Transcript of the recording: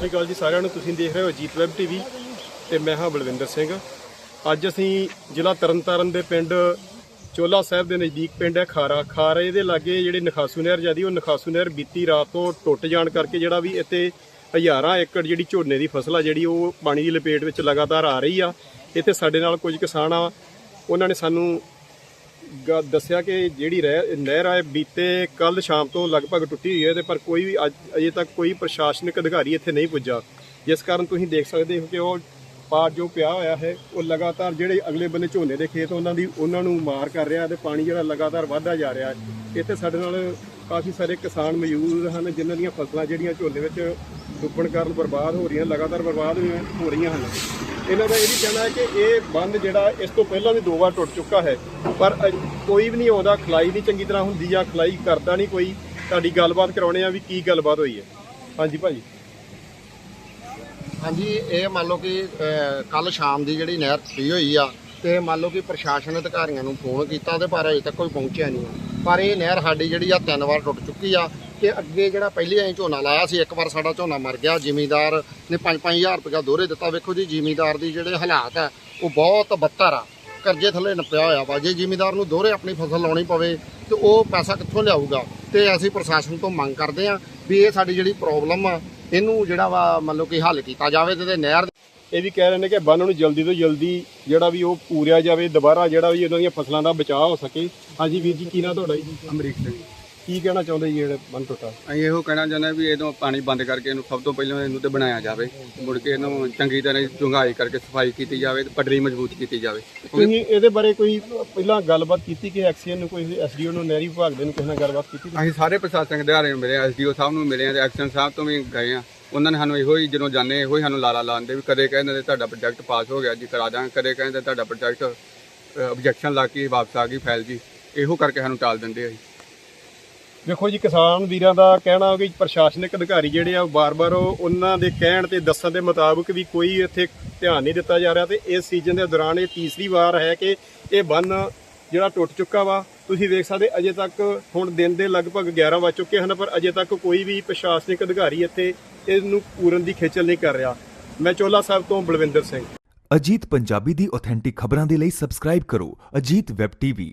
ਸ੍ਰੀ ਅਕਾਲ ਜੀ ਸਾਰਿਆਂ ਨੂੰ। ਤੁਸੀਂ ਦੇਖ ਰਹੇ ਹੋ ਜੀਤ ਵੈਬ ਟੀਵੀ ਤੇ ਮੈਂ ਹਾਂ ਬਲਵਿੰਦਰ ਸਿੰਘ। ਅੱਜ ਅਸੀਂ ਜ਼ਿਲ੍ਹਾ ਤਰਨਤਾਰਨ ਦੇ ਪਿੰਡ ਚੋਲਾ ਸਾਹਿਬ ਦੇ ਨਜ਼ਦੀਕ ਪਿੰਡ ਹੈ ਖਾਰਾ। ਖਾਰਾ ਇਹਦੇ ਲਾਗੇ ਜਿਹੜੇ ਨਖਾਸੂ ਨਹਿਰ ਜਾਂਦੀ ਉਹ ਨਖਾਸੂ ਨਹਿਰ ਬੀਤੀ ਰਾਤ ਤੋਂ ਟੁੱਟ ਜਾਣ ਕਰਕੇ ਜਿਹੜਾ ਵੀ ਇੱਥੇ ਹਜ਼ਾਰਾਂ ਏਕੜ ਜਿਹੜੀ ਝੋਨੇ ਦੀ ਫਸਲ ਆ, ਜਿਹੜੀ ਉਹ ਪਾਣੀ ਦੀ ਲਪੇਟ ਵਿੱਚ ਲਗਾਤਾਰ ਆ ਰਹੀ ਆ। ਇੱਥੇ ਸਾਡੇ ਨਾਲ ਕੁਝ ਕਿਸਾਨ ਆ, ਉਹਨਾਂ ਨੇ ਸਾਨੂੰ ਦੱਸਿਆ ਕਿ ਜਿਹੜੀ ਰਹਿ- ਨਹਿਰ ਹੈ ਬੀਤੇ ਕੱਲ ਸ਼ਾਮ ਤੋਂ ਲਗਭਗ ਟੁੱਟੀ ਹੋਈ ਹੈ ਤੇ ਪਰ ਕੋਈ ਵੀ ਅੱਜ ਅਜੇ ਤੱਕ ਕੋਈ ਪ੍ਰਸ਼ਾਸਨਿਕ ਅਧਿਕਾਰੀ ਇੱਥੇ ਨਹੀਂ ਪੁੱਜਾ। ਜਿਸ ਕਾਰਨ ਤੁਸੀਂ ਦੇਖ ਸਕਦੇ ਹੋ ਕਿ ਉਹ ਪਾਰ ਜੋ ਪਿਆ ਹੋਇਆ ਹੈ, ਉਹ ਲਗਾਤਾਰ ਜਿਹੜੇ ਅਗਲੇ ਬੰਨੇ ਝੋਨੇ ਦੇ ਖੇਤ ਉਹਨਾਂ ਦੀ ਉਹਨਾਂ ਨੂੰ ਮਾਰ ਕਰ ਰਿਹਾ ਤੇ ਪਾਣੀ ਜਿਹੜਾ ਲਗਾਤਾਰ ਵਧਦਾ ਜਾ ਰਿਹਾ ਹੈ। ਇੱਥੇ ਸਾਡੇ ਨਾਲ ਕਾਫੀ ਸਾਰੇ ਕਿਸਾਨ ਮੌਜੂਦ ਹਨ, ਜਿਨ੍ਹਾਂ ਦੀਆਂ ਫਸਲਾਂ ਜਿਹੜੀਆਂ ਝੋਨੇ ਵਿੱਚ ਡੁੱਬਣ ਕਾਰਨ ਬਰਬਾਦ ਹੋ ਰਹੀਆਂ, ਲਗਾਤਾਰ ਬਰਬਾਦ ਹੋਈਆਂ- ਹੋ ਰਹੀਆਂ ਹਨ। ਇਹਨਾਂ ਦਾ ਇਹ ਵੀ ਕਹਿਣਾ ਹੈ ਕਿ ਇਹ ਬੰਦ ਜਿਹੜਾ ਇਸ ਤੋਂ ਪਹਿਲਾਂ ਵੀ ਦੋ ਵਾਰ ਟੁੱਟ ਚੁੱਕਾ ਹੈ, ਪਰ ਕੋਈ ਵੀ ਨਹੀਂ ਆਉਂਦਾ, ਖਲਾਈ ਨਹੀਂ ਚੰਗੀ ਤਰ੍ਹਾਂ ਹੁੰਦੀ ਆ ਖਲਾਈ ਕਰਦਾ ਨਹੀਂ ਕੋਈ। ਤੁਹਾਡੀ ਗੱਲਬਾਤ ਕਰਾਉਣੇ ਆ ਵੀ ਕੀ ਗੱਲਬਾਤ ਹੋਈ ਹੈ। ਹਾਂਜੀ ਭਾਜੀ। ਹਾਂਜੀ, ਇਹ ਮੰਨ ਲਓ ਕਿ ਕੱਲ ਸ਼ਾਮ ਦੀ ਜਿਹੜੀ ਨਹਿਰ ਟੁੱਟੀ ਹੋਈ ਆ, ਤੇ ਮੰਨ ਲਓ ਕਿ ਪ੍ਰਸ਼ਾਸਨ ਅਧਿਕਾਰੀਆਂ ਨੂੰ ਫੋਨ ਕੀਤਾ ਤੇ ਪਰ ਅਜੇ ਤੱਕ ਕੋਈ ਪਹੁੰਚਿਆ ਨਹੀਂ ਪਰ ਇਹ ਨਹਿਰ ਸਾਡੀ ਜਿਹੜੀ ਆ ਤਿੰਨ ਵਾਰ ਟੁੱਟ ਚੁੱਕੀ ਆ ਤੇ ਅੱਗੇ ਜਿਹੜਾ ਪਹਿਲੇ ਅਸੀਂ ਝੋਨਾ ਲਾਇਆ ਸੀ ਇੱਕ ਵਾਰ ਸਾਡਾ ਝੋਨਾ ਮਰ ਗਿਆ ਜ਼ਿਮੀਂਦਾਰ ਨੇ 5-5000 ਰੁਪਇਆ ਦੋਹਰੇ ਦਿੱਤਾ। ਵੇਖੋ ਜੀ ਜ਼ਿਮੀਂਦਾਰ ਦੀ ਜਿਹੜੇ ਹਾਲਾਤ ਆ ਉਹ ਬਹੁਤ ਬੱਤਰ ਆ। ਕਰਜ਼ੇ ਥੱਲੇ ਨੱਪਿਆ ਹੋਇਆ ਵਾ। ਜੇ ਜ਼ਿਮੀਂਦਾਰ ਨੂੰ ਦੋਹਰੇ ਆਪਣੀ ਫਸਲ ਲਾਉਣੀ ਪਵੇ ਤੇ ਉਹ ਪੈਸਾ ਕਿੱਥੋਂ ਲਿਆਊਗਾ? ਤੇ ਅਸੀਂ ਪ੍ਰਸ਼ਾਸਨ ਤੋਂ ਮੰਗ ਕਰਦੇ ਆ ਵੀ ਇਹ ਸਾਡੀ ਜਿਹੜੀ ਪ੍ਰੋਬਲਮ ਆ ਇਹਨੂੰ ਜਿਹੜਾ ਵਾ ਮੰਨ ਲਓ ਕਿ ਹੱਲ ਕੀਤਾ ਜਾਵੇ ਤੇ ਨਹਿਰ ਇਹ ਵੀ ਕਹਿ ਰਹੇ ਨੇ ਕਿ ਬੰਨ ਨੂੰ ਜਲਦੀ ਤੋਂ ਜਲਦੀ ਜਿਹੜਾ ਵੀ ਉਹ ਪੂਰਿਆ ਜਾਵੇ ਦੁਬਾਰਾ ਜਿਹੜਾ ਵੀ ਉਹਨਾਂ ਦੀਆਂ ਫਸਲਾਂ ਦਾ ਬਚਾਅ ਹੋ ਸਕੇ। ਹਾਂਜੀ ਵੀਰ ਜੀ ਕੀ ਨਾਂ ਤੁਹਾਡਾ ਜੀ? ਅਮਰੀਕ ਸਿੰਘ। ਕੀ ਕਹਿਣਾ ਚਾਹੁੰਦੇ ਜੀ ਜਿਹੜੇ ਬੰਨ ਟੁੱਟਾ? ਅਸੀਂ ਇਹੋ ਕਹਿਣਾ ਚਾਹੁੰਦੇ ਵੀ ਇਹਨੂੰ ਪਾਣੀ ਬੰਦ ਕਰਕੇ ਇਹਨੂੰ ਸਭ ਤੋਂ ਪਹਿਲਾਂ ਇਹਨੂੰ ਤੇ ਬਣਾਇਆ ਜਾਵੇ। ਮੁੜ ਕੇ ਇਹਨੂੰ ਚੰਗੀ ਤਰ੍ਹਾਂ ਡੂੰਘਾਈ ਕਰਕੇ ਸਫ਼ਾਈ ਕੀਤੀ ਜਾਵੇ ਤੇ ਪਟੜੀ ਮਜ਼ਬੂਤ ਕੀਤੀ ਜਾਵੇ। ਤੁਸੀਂ ਇਹਦੇ ਬਾਰੇ ਕੋਈ ਪਹਿਲਾਂ ਗੱਲਬਾਤ ਕੀਤੀ ਕਿ ਐਕਸੀਅਨ ਨੂੰ ਕੋਈ ਐਸਡੀਓ ਨੂੰ ਨਹਿਰੀ ਵਿਭਾਗ ਦੇ ਨੂੰ ਕਿਸੇ ਨਾਲ ਗੱਲਬਾਤ ਕੀਤੀ ਅਸੀਂ ਸਾਰੇ ਪ੍ਰਸ਼ਾਸਨਿਕ ਅਧਿਕਾਰੀਆਂ ਨੂੰ ਮਿਲੇ ਐਸਡੀਓ ਸਾਹਿਬ ਨੂੰ ਮਿਲੇ ਆ ਤੇ ਐਕਸ਼ਨ ਸਾਹਿਬ ਤੋਂ ਵੀ ਗਏ ਆ ਉਹਨਾਂ ਨੇ ਸਾਨੂੰ ਇਹੋ ਹੀ ਜਦੋਂ ਜਾਂਦੇ ਇਹੋ ਹੀ ਸਾਨੂੰ ਲਾਰਾ ਲਾਉਂਦੇ ਵੀ ਕਦੇ ਕਹਿੰਦੇ ਨੇ ਤੁਹਾਡਾ ਪ੍ਰੋਜੈਕਟ ਪਾਸ ਹੋ ਗਿਆ ਜੀ ਕਰਾ ਦਾਂਗੇ ਕਦੇ ਕਹਿੰਦੇ ਤੁਹਾਡਾ ਪ੍ਰੋਜੈਕਟ ਆਬਜੈਕਸ਼ਨ ਲਾ ਕੇ ਵਾਪਸ ਆ ਗਈ ਫਾਈਲ ਜੀ ਇਹੋ ਕਰਕੇ ਸਾਨੂੰ ਟਾਲ ਦਿੰਦੇ ਆ ਜੀ। ਦੇਖੋ ਜੀ, ਕਿਸਾਨ ਵੀਰਾਂ ਦਾ ਕਹਿਣਾ ਕਿ ਪ੍ਰਸ਼ਾਸਨਿਕ ਅਧਿਕਾਰੀ ਜਿਹੜੇ ਆ, ਉਹ ਬਾਰ-ਬਾਰ ਉਹਨਾਂ ਦੇ ਕਹਿਣ ਤੇ ਦੱਸਣ ਦੇ ਮੁਤਾਬਕ ਵੀ ਕੋਈ ਇੱਥੇ ਧਿਆਨ ਨਹੀਂ ਦਿੱਤਾ ਜਾ ਰਿਹਾ ਤੇ ਇਸ ਸੀਜ਼ਨ ਦੇ ਦੌਰਾਨ ਇਹ ਤੀਸਰੀ ਵਾਰ ਹੈ ਕਿ ਇਹ ਬੰਨ ਜਿਹੜਾ ਟੁੱਟ ਚੁੱਕਾ ਵਾ, ਤੁਸੀਂ ਵੇਖ ਸਕਦੇ ਅਜੇ ਤੱਕ ਹੁਣ ਦਿਨ ਦੇ ਲਗਭਗ 11 ਵੱਜ ਚੁੱਕੇ ਹਨ, ਪਰ ਅਜੇ ਤੱਕ ਕੋਈ ਵੀ ਪ੍ਰਸ਼ਾਸਨਿਕ ਅਧਿਕਾਰੀ ਇੱਥੇ ਇਸ ਨੂੰ ਪੂਰਨ ਦੀ ਖੇਚਲ ਨਹੀਂ ਕਰ ਰਿਹਾ। ਮੈਂ ਚੋਲਾ ਸਾਹਿਬ ਤੋਂ ਬਲਵਿੰਦਰ ਸਿੰਘ। ਅਜੀਤ ਪੰਜਾਬੀ ਦੀ ਆਥੈਂਟਿਕ ਖਬਰਾਂ ਦੇ ਲਈ ਸਬਸਕ੍ਰਾਈਬ ਕਰੋ ਅਜੀਤ ਵੈਬ ਟੀਵੀ